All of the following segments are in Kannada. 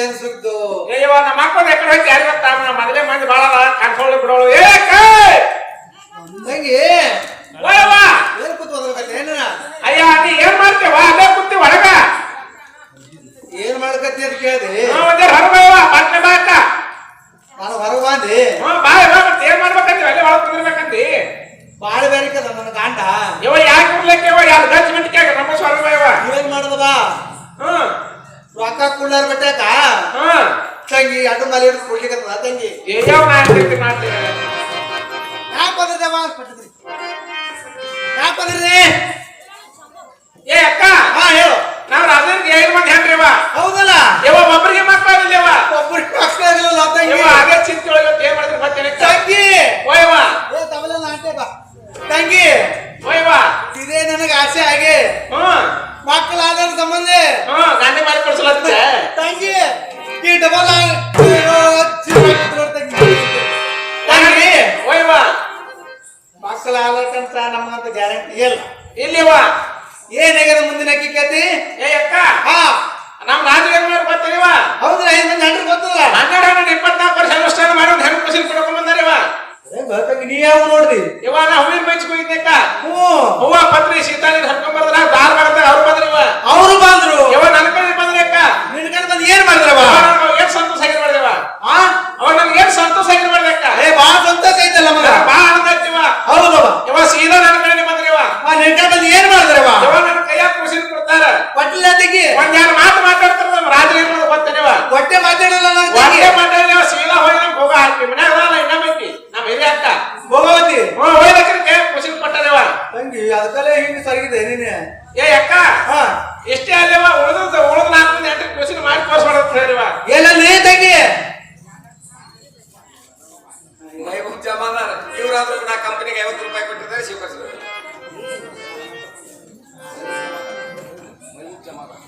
ಏನ್ ಸಿಕ್ತು ಏ ಇವ ನಮ್ಮ ಅಕ್ಕ ಎಕಡೆ ಹೋಗಿ ಯಾರು ಗೊತ್ತಾ ನಮ್ಮ ಮಂದಿ ಬಾಳ ಕನ್ಸೋಳು ಬಿಡೋಳು. ಏ ಅಕ್ಕ ತಂಗಿ ಓಯವ್ವ ಏನ್ ಕೂತು ಹೋಗ್ಬೇಕತ್ತೆ ಏನ ಅಯ್ಯ ನೀ ಏನ್ ಮಾಡ್ತೇವ ಅಲ್ಲೇ ಕುತ್ತಿ ಒಳಗ ಏನ್ ಮಾಡ್ಕತ್ತಿ ಅಂತ ಕೇಳಿದೆ. ನಾನು ಹೊರಗೆ ಬಂದಿ ಬಾಳ ಬೇರಿಕದ ನನ್ನ ಗಂಡ. ಇವ ಯಾಕೆ ಇರ್ಲಿಕ್ಕೆ ಇವ ಯಾರು ಗಂಜ್ ಮಿಂಟಿಕೆ ನಮ್ಮ ಸ್ವರ್ಗ ಇವ ನೀವೇನ್ ಮಾಡದ ಬಾ. ಹ್ಮ್. ರೊಕ್ಕ ಕುಳ್ಳಾರ್ ಬಿಟ್ಟಾಕ ತಂಗಿ ಅದು ಮಲೆ ಹಿಡಿದು ತಂಗಿ. ಯಾವ ಹೇಳ್ತೀನಿ ಮಾಡ್ತೀನಿ ಯಾಕೆ ಬಂದಿದ್ದವ ಯಾಕೆ ಬಂದಿರಿ ಏ ಅಕ್ಕ ಹಾ ಹೇಳು ನಾವ್ ರಾಜರಿಗೆ ಐದು ಮಂದಿ ಹೆಣ್ರಿ ಇವ ಹೌದಲ್ಲ ಇವ ಒಬ್ಬರಿಗೆ ಮಕ್ಕಳಿಲ್ಲ ಇವ ಒಬ್ಬರಿಗೆ ಮಕ್ಕಳಾಗಿಲ್ಲ ತಂಗಿ ಇವ ಅದೇ ಚಿಂತೆ ಒಳಗೆ ಏನ್ ಮಾಡಿದ್ರೆ ಗೊತ್ತೇನೆ ತಂಗಿ ಓಯವ್ವ ಏ ತವಲ ನಾಟ್ಯ ಬಾ ತಂಗಿ ಓಯವ್ವ ಇದೇ ನನಗೆ ಆಸೆ ಆಗಿ. ಮಕ್ಕಳಾದ ಸಂಬಂಧ. ಗಾಂಧಿ ಮಾಡಿ ಕೊಡ್ಸಲತ್ತೆ ತಂಗಿ ಈ ಡಬಲ್ ತಂಗಿ. ಓಯವ್ವ ಮಕ್ಕಳ ಆಲಕ್ಕಂತ ನಮ್ಮಂತ ಗ್ಯಾರಂಟಿ ಇಲ್ಲ. ಇಲ್ಲಿವ ಏನಾಗ್ಯದ ಮುಂದಿನ ಕತಿ ಏ ಅಕ್ಕ. ಹಾ. ನಮ್ಮ ರಾಜು ಮಾಡ್ಕೊತೀವ ಹೌದ್ರ? ಐದು ಮಂದಿ ಹಂಡ್ರಿ ಗೊತ್ತಲ್ಲ ಹನ್ನೆರಡು ಹನ್ನೆರಡು ಇಪ್ಪತ್ನಾಲ್ಕು ವರ್ಷ ಅನುಷ್ಠಾನ ಮಾಡಿ ಒಂದು ಹೆಣ್ಣು ಖುಷಿ ಕೊಡ್ಕೊಂಡ್ ಬಂದಾರಿವ ತಂಗಿ ನೀ ಯಾವ ನಾ ಹೂವಿನ ಬೆಂಚ್ಕೋಗಿದ್ದಕ್ಕ ಹ್ಞೂ. ಹೂವ ಪತ್ರಿ ಸೀತಾನಿ ಹರ್ಕೊಂಡ್ ಬರ್ದ್ರ ದಾರ್ ಮಾಡ್ತಾರೆ ಅವ್ರು ಬಂದ್ರಿವ ಅವರು ಬಂದ್ರು. ಇವ ನನ್ನ ಕಡೆ ಬಂದ್ರೆ ಅಕ್ಕ. ನಿನ್ ಕಡೆ ಬಂದ್ ಏನ್ ಮಾಡಿದ್ರವ? ಏನ್ ಸಂತೋಷ ಆಗಿ ಮಾಡಿದವ ಆ? ಅವ ನನ್ಗೆ ಏನ್ ಸಂತೋಷ ಆಗಿ ಮಾಡ್ದಕ್ಕ ಏ ಬಾ ಸಂತೋಷ ಐತಲ್ಲ ಮಗ. ಬಾ ಆನಂದ ಹೌದು ಬಾಬಾ ಇವ ಸೀದಾ ನನ್ನ ಕಡೆ ಬಂದ್ರೆ ಆ ನಿನ್ ಕಡೆ ಬಂದ್ ಏನ್ ಮಾಡಿದ್ರವ? ಇವ ನನ್ನ ಕೈಯಾಗ ಕುಸಿದ್ ಕೊಡ್ತಾರ. ಪಟ್ಲ ತೆಗಿ ಒಂದ್ ಎರಡು ಮಾತು ನೀನೆ. ಏ ಅಕ್ಕ ಹಾ. ಎಷ್ಟೇ ಅಲ್ಲವ ಉಳಿದ ಉಳಿದ ನಾಲ್ಕು ಮಂದಿ ಎಂಟು ಖುಷಿ ಮಾಡಿ ತೋರಿಸ್ಬಾರ್ದು ಹೇಳಿವ. ಎಲ್ಲಲ್ಲಿ ತಂಗಿ. ವೈಭವ್ ಜಮಾದಾರ್ ಇವರಾದ್ರೂ ಕೂಡ ಕಂಪನಿಗೆ ಐವತ್ತು ರೂಪಾಯಿ ಕೊಟ್ಟಿದ್ದಾರೆ ಜಮಾದಾರ್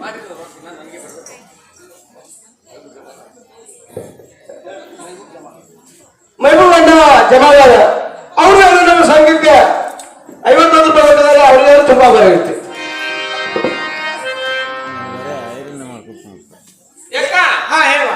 ಮಾಡಿದ್ರು ರೊಕ್ಕ ನನಗೆ ಜಮಾದಾರ. ಅವರು ನಮ್ಮ ಸಂಘಕ್ಕೆ ಐವತ್ತೊಂದು ರೂಪಾಯಿ ಕೊಟ್ಟಿದ್ದಾರೆ ಅವರಿಗೆ ತುಂಬಾ ಬರುತ್ತೆ ಯಾಕ ಹಾ ಹೇಳುವ.